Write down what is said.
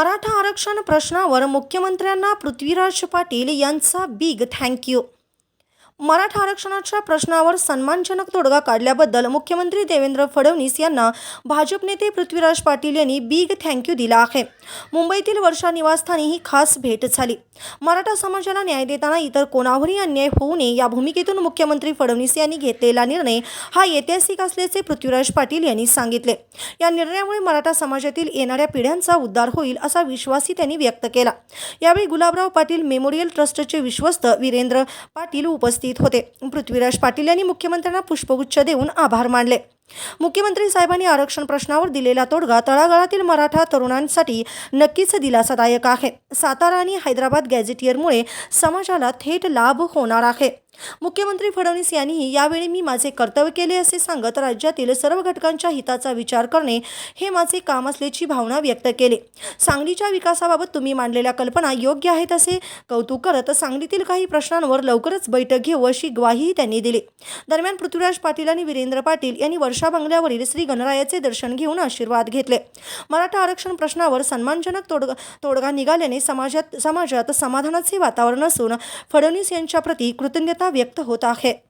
मराठा आरक्षण प्रश्नावर मुख्यमंत्र्यांना पृथ्वीराज पाटील यांचा बिग थँक्यू मराठा आरक्षणाच्या प्रश्नावर सन्मानजनक तोडगा काढल्याबद्दल मुख्यमंत्री देवेंद्र फडणवीस यांना भाजप नेते पृथ्वीराज पाटील यांनी बिग थँक्यू दिला आहे. मुंबईतील वर्षा निवासस्थानी ही खास भेट झाली. मराठा समाजाला न्याय देताना इतर कोणावरही अन्याय होऊ नये या भूमिकेतून मुख्यमंत्री फडणवीस यांनी घेतलेला निर्णय हा ऐतिहासिक असल्याचे पृथ्वीराज पाटील यांनी सांगितले. या निर्णयामुळे मराठा समाजातील येणाऱ्या पिढ्यांचा उद्धार होईल असा विश्वासही त्यांनी व्यक्त केला. यावेळी गुलाबराव पाटील मेमोरियल ट्रस्टचे विश्वस्त वीरेंद्र पाटील उपस्थित होते. पृथ्वीराज पाटील यांनी मुख्यमंत्र्यांना पुष्पगुच्छ देऊन आभार मानले. मुख्यमंत्री साहेबांनी आरक्षण प्रश्नावर दिलेला तोडगा तळागाळातील मराठा तरुणांसाठी नक्कीच दिलासादायक आहे. सातारा आणि हैदराबाद गॅझेटियरमुळे समाजाला थेट लाभ होणार आहे. मुख्यमंत्री फडणवीस यांनीही यावेळी मी माझे कर्तव्य केले असे सांगत राज्यातील सर्व घटकांच्या हिताचा विचार करणे हे माझे काम असल्याची भावना व्यक्त केली. सांगलीच्या विकासाबाबत तुम्ही मांडलेल्या कल्पना योग्य आहेत असे कौतुक करत सांगलीतील काही प्रश्नांवर लवकरच बैठक घेऊ अशी ग्वाहीही त्यांनी दिली. दरम्यान पृथ्वीराज पाटील आणि वीरेंद्र पाटील यांनी वर्षा बंगल्यावरील श्री गणरायाचे दर्शन घेऊन आशीर्वाद घेतले. मराठा आरक्षण प्रश्नावर सन्मानजनक तोडगा तोडगा निघाल्याने समाजात समाजात समाधानाचे वातावरण असून फडणवीस यांच्या प्रती कृतज्ञता व्यक्त होत आहे.